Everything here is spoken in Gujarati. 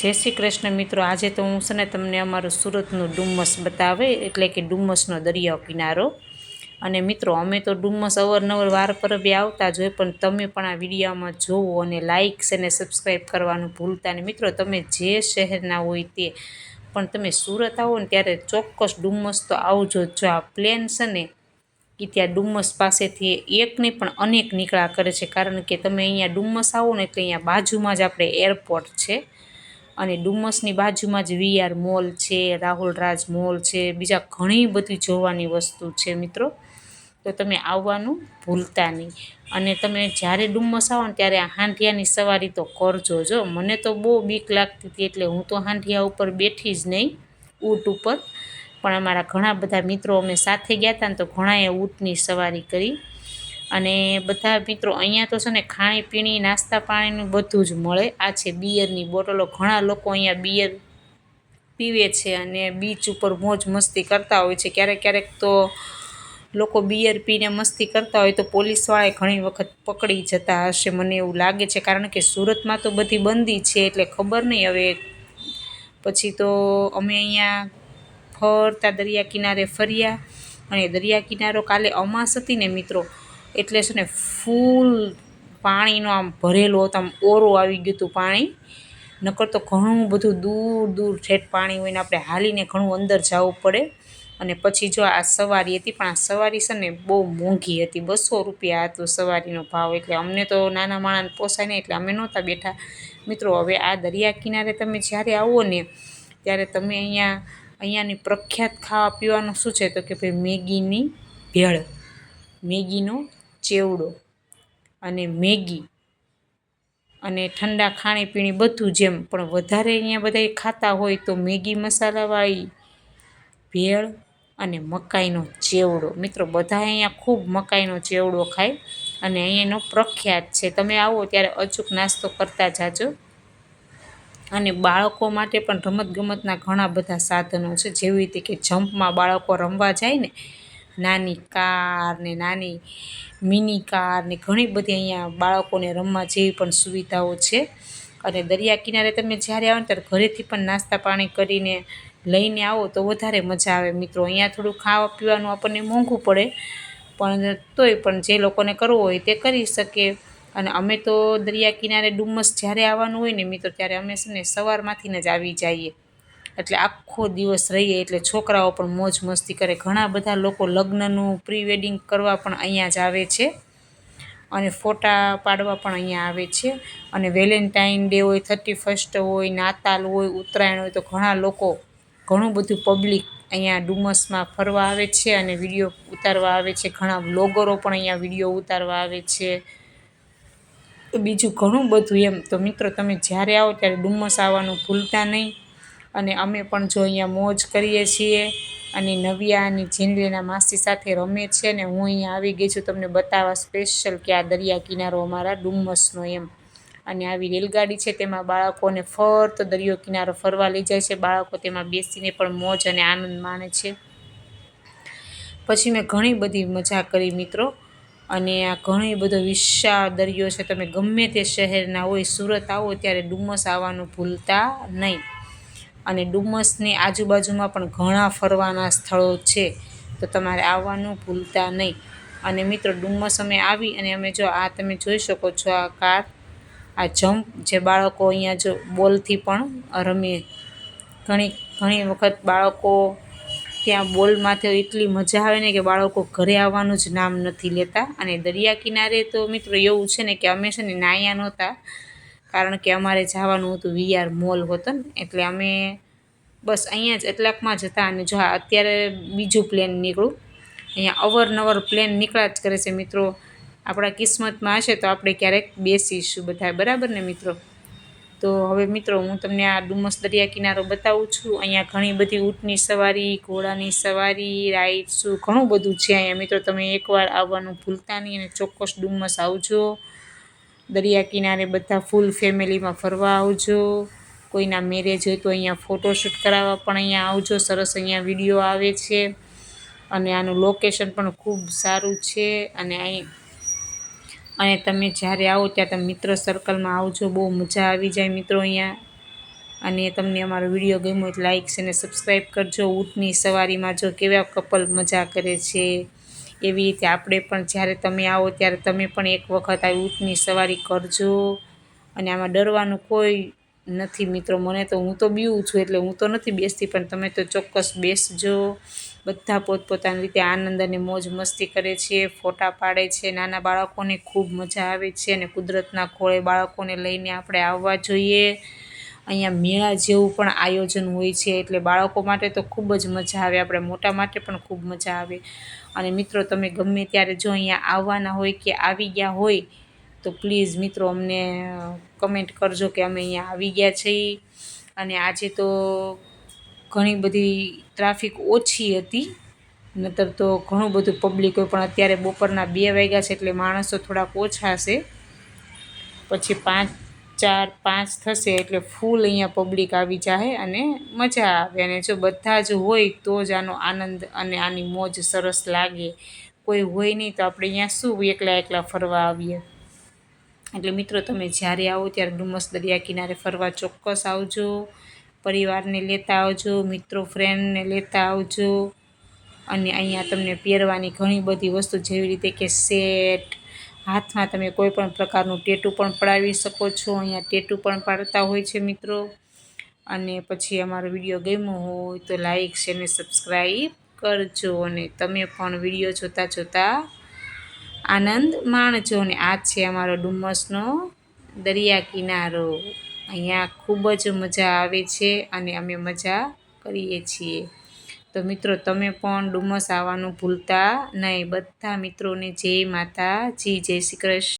જય શ્રી કૃષ્ણ મિત્રો. આજે તો હું છે ને તમને અમારું સુરતનું ડુમ્મસ બતાવે, એટલે કે ડુમ્મસનો દરિયો કિનારો. અને મિત્રો, અમે તો ડુમ્મસ અવારનવાર વાર પર બી આવતા જ હોય, પણ તમે પણ આ વિડીયોમાં જોવો અને લાઇક અને સબસ્ક્રાઈબ કરવાનું ભૂલતા નહીં. મિત્રો, તમે જે શહેરના હોય તે, પણ તમે સુરત આવો ને ત્યારે ચોક્કસ ડુમ્મસ તો આવજો જો. આ પ્લેન છે ને એ ત્યાં ડુમ્મસ પાસેથી એક નહીં, પણ અનેક નીકળ્યા કરે છે. કારણ કે તમે અહીંયા ડુમ્મસ આવો ને એટલે અહીંયા બાજુમાં જ આપણે એરપોર્ટ છે. અને ડુમસની બાજુમાં જ વીઆર મોલ છે, રાહુલ રાજ મોલ છે, બીજા ઘણી બધી જોવાની વસ્તુ છે મિત્રો. તો તમે આવવાનું ભૂલતા નહીં. અને તમે જ્યારે ડુમ્મસ આવો ને ત્યારે હાંઠિયાની સવારી તો કરજો જો મને તો બહુ બીક લાગતી હતી એટલે હું તો હાંઠિયા ઉપર બેઠી જ નહીં, ઊંટ ઉપર. પણ અમારા ઘણા બધા મિત્રો અમે સાથે ગયા હતા ને તો ઘણાએ ઊંટની સવારી કરી. અને બધા મિત્રો અહીંયા તો છે ને ખાણીપીણી નાસ્તા પાણીનું બધું જ મળે. આ છે બિયરની બોટલો. ઘણા લોકો અહીંયા બિયર પીવે છે અને બીચ ઉપર મોજ મસ્તી કરતા હોય છે. ક્યારેક ક્યારેક તો લોકો બિયર પીને મસ્તી કરતા હોય તો પોલીસવાળાએ ઘણી વખત પકડી જતા હશે. મને એવું લાગે છે કારણ કે સુરતમાં તો બધી બંદી છે એટલે ખબર નહીં. હવે પછી તો અમે અહીંયા ફરતા દરિયા કિનારે ફર્યા અને દરિયા કિનારો કાલે અમાસ હતી ને મિત્રો એટલે છે ને ફૂલ પાણીનો આમ ભરેલો હતો, આમ ઓરો આવી ગયું હતું પાણી. નકર તો ઘણું બધું દૂર દૂર ઠેઠ પાણી હોય ને આપણે હાલીને ઘણું અંદર જવું પડે. અને પછી જો આ સવારી હતી, પણ આ સવારી છે ને બહુ મોંઘી હતી. બસો રૂપિયા હતો સવારીનો ભાવ. એટલે અમને તો નાના માણાને પોસાય નહીં, એટલે અમે નહોતા બેઠા. મિત્રો, હવે આ દરિયા કિનારે તમે જ્યારે આવો ને, ત્યારે તમે અહીંયા, અહીંયાની પ્રખ્યાત ખાવા પીવાનું શું છે? તો કે ભાઈ મેગીની ભેળ. મેગીનો ચેવડો અને મેગી અને ઠંડા ખાણીપીણી બધું જેમ, પણ વધારે અહીંયા બધા ખાતા હોય તો મેગી મસાલાવાળી ભેળ અને મકાઈનો ચેવડો. મિત્રો બધા અહીંયા ખૂબ મકાઈનો ચેવડો ખાય અને અહીંયાનો પ્રખ્યાત છે. તમે આવો ત્યારે અચૂક નાસ્તો કરતા જાજો. અને બાળકો માટે પણ રમતગમતના ઘણા બધા સાધનો છે. જેવી રીતે કે જમ્પમાં બાળકો રમવા જાય ને નાની કાર ને નાની મિની કાર ને ઘણી બધી અહીંયા બાળકોને રમવા જેવી પણ સુવિધાઓ છે. અને દરિયા કિનારે તમે જ્યારે આવો ને ત્યારે ઘરેથી પણ નાસ્તા પાણી કરીને લઈને આવો તો વધારે મજા આવે. મિત્રો, અહીંયા થોડું ખાવા પીવાનું આપણને મોંઘું પડે, પણ તોય પણ જે લોકોને કરવું હોય તે કરી શકે. અને અમે તો દરિયા કિનારે ડુમ્મસ જ્યારે આવવાનું હોય ને મિત્રો, ત્યારે અમે છે ને સવારમાંથીને જ આવી જઈએ. એટલે આખો દિવસ રહીએ એટલે છોકરાઓ પણ મોજ મસ્તી કરે. ઘણા બધા લોકો લગ્નનું પ્રી વેડિંગ કરવા પણ અહીંયા જ આવે છે અને ફોટા પાડવા પણ અહીંયા આવે છે. અને વેલેન્ટાઇન ડે હોય, થર્ટી ફર્સ્ટ હોય, નાતાલ હોય, ઉત્તરાયણ હોય તો ઘણા લોકો ઘણું બધું પબ્લિક અહીંયા ડુમસમાં ફરવા આવે છે અને વીડિયો ઉતારવા આવે છે. ઘણા બ્લોગરો પણ અહીંયા વીડિયો ઉતારવા આવે છે. બીજું ઘણું બધું એમ. તો મિત્રો, તમે જ્યારે આવો ત્યારે ડુમસ આવવાનું ભૂલતા નહીં. અને અમે પણ જો અહીંયા મોજ કરીએ છીએ અને નવ્યા અને જીનલીના માસી સાથે રમે છે ને હું અહીંયા આવી ગઈ છું તમને બતાવવા સ્પેશિયલ કે આ દરિયા કિનારો અમારા ડુમ્મસનો એમ. અને આવી રેલગાડી છે તેમાં બાળકોને ફરતો દરિયો કિનારો ફરવા લઈ જાય છે. બાળકો તેમાં બેસીને પણ મોજ અને આનંદ માણે છે. પછી મેં ઘણી બધી મજા કરી મિત્રો. અને આ ઘણી બધો વિશાળ દરિયો છે. તમે ગમે તે શહેરના હોય, સુરત આવો ત્યારે ડુમ્મસ આવવાનું ભૂલતા નહીં. અને ડુમ્મસની આજુબાજુમાં પણ ઘણા ફરવાના સ્થળો છે. તો તમારે આવવાનું ભૂલતા નહીં. અને મિત્રો ડુમ્મસ અમે આવી અને અમે જો આ તમે જોઈ શકો છો આ કાર, આ જમ્પ જે બાળકો અહીંયા જો બોલથી પણ રમીએ ઘણી ઘણી વખત બાળકો ત્યાં બોલમાંથી એટલી મજા આવે ને કે બાળકો ઘરે આવવાનું જ નામ નથી લેતા. અને દરિયા કિનારે તો મિત્રો એવું છે ને કે અમે છે ને નાયા નહોતા. કારણ કે અમારે જવાનું હતું વીઆર મોલ હતો ને, એટલે અમે બસ અહીંયા જ એટલાકમાં હતા અને જો અત્યારે બીજું પ્લેન નીકળું. અહીંયા અવરનવર પ્લેન નીકળ્યા જ કરે છે મિત્રો. આપણા કિસ્મતમાં હશે તો આપણે ક્યારેક બેસીશું બધા બરાબર ને મિત્રો? તો હવે મિત્રો, હું તમને આ ડુમસ દરિયા કિનારો બતાવું છું. અહીંયા ઘણી બધી ઊંટની સવારી, ઘોડાની સવારી, રાઈડ્સું ઘણું બધું છે અહીંયા. મિત્રો, તમે એકવાર આવવાનું ભૂલતા નહીં અને ચોક્કસ ડુમસ આવજો. દરિયા કિનારે બધા ફૂલ ફેમિલીમાં ફરવા આવજો. કોઈના મેરેજ હોય તો અહીંયા ફોટોશૂટ કરાવવા પણ અહીંયા આવજો. સરસ અહીંયા વીડિયો આવે છે. અને આનું લોકેશન પણ ખૂબ સારું છે. અને અહીં, અને તમે જ્યારે આવો ત્યાં તમે મિત્ર સર્કલમાં આવજો. બહુ મજા આવી જાય મિત્રો અહીંયા. અને તમને અમારો વીડિયો ગમ્યો હોય લાઇક્સ લાઇક અને સબસ્ક્રાઈબ કરજો. ઊંટની સવારીમાં જો કેવા કપલ મજા કરે છે. એવી રીતે આપણે પણ જ્યારે તમે આવો ત્યારે તમે પણ એક વખત આવી ઊંટની સવારી કરજો. અને આમાં ડરવાનું કોઈ નથી મિત્રો, મને તો હું તો બીવું છું એટલે હું તો નથી બેસતી, પણ તમે તો ચોક્કસ બેસજો. બધા પોતપોતાની રીતે આનંદ અને મોજ મસ્તી કરે છે, ફોટા પાડે છે, નાના બાળકોને ખૂબ મજા આવે છે અને કુદરતના ખોળે બાળકોને લઈને આપણે આવવા જોઈએ. અહીંયા મેળા જેવું પણ આયોજન હોય છે એટલે બાળકો માટે તો ખૂબ જ મજા આવે, આપણે મોટા માટે પણ ખૂબ મજા આવે. અને મિત્રો, તમે ગમે ત્યારે જો અહીંયા આવવાના હોય કે આવી ગયા હોય, તો પ્લીઝ મિત્રો અમને કમેન્ટ કરજો કે અમે અહીંયા આવી ગયા છીએ. અને આજે તો ઘણી બધી ટ્રાફિક ઓછી હતી, નતર તો ઘણું બધું પબ્લિક હોય, પણ અત્યારે બપોરના બે વાગ્યા છે એટલે માણસો થોડાક ઓછા છે. પછી પાંચ ચાર, પાંચ થશે એટલે ફૂલ અહીંયા પબ્લિક આવી જાય અને મજા આવે. અને જો બધા જ હોય તો જ આનો આનંદ અને આની મોજ સરસ લાગે. કોઈ હોય નહીં તો આપણે અહીંયા શું એકલા એકલા ફરવા આવીએ? એટલે મિત્રો, તમે જ્યારે આવો ત્યારે ડુમસ દરિયા કિનારે ફરવા ચોક્કસ આવજો. પરિવારને લેતા આવજો, મિત્રો ફ્રેન્ડને લેતા આવજો. અને અહીંયા તમને પહેરવાની ઘણી બધી વસ્તુ જેવી રીતે કે સેટ હાથમાં તમે કોઈ પણ પ્રકારનું ટેટું પણ પડાવી શકો છો. અહીંયા ટેટુ પણ પાડતા હોય છે મિત્રો. અને પછી અમારો વીડિયો ગમ્યો હોય તો લાઈક છે અને સબસ્ક્રાઈબ કરજો. અને તમે પણ વીડિયો જોતાં જોતાં આનંદ માણજો. અને આ છે અમારો ડુમ્મસનો દરિયા કિનારો. અહીંયા ખૂબ જ મજા આવે છે અને અમે મજા કરીએ છીએ. તો મિત્રો, તમે પણ ડુમસ આવવાનું ભૂલતા નહીં. બધા મિત્રોને જય માતાજી, જય શ્રી કૃષ્ણ.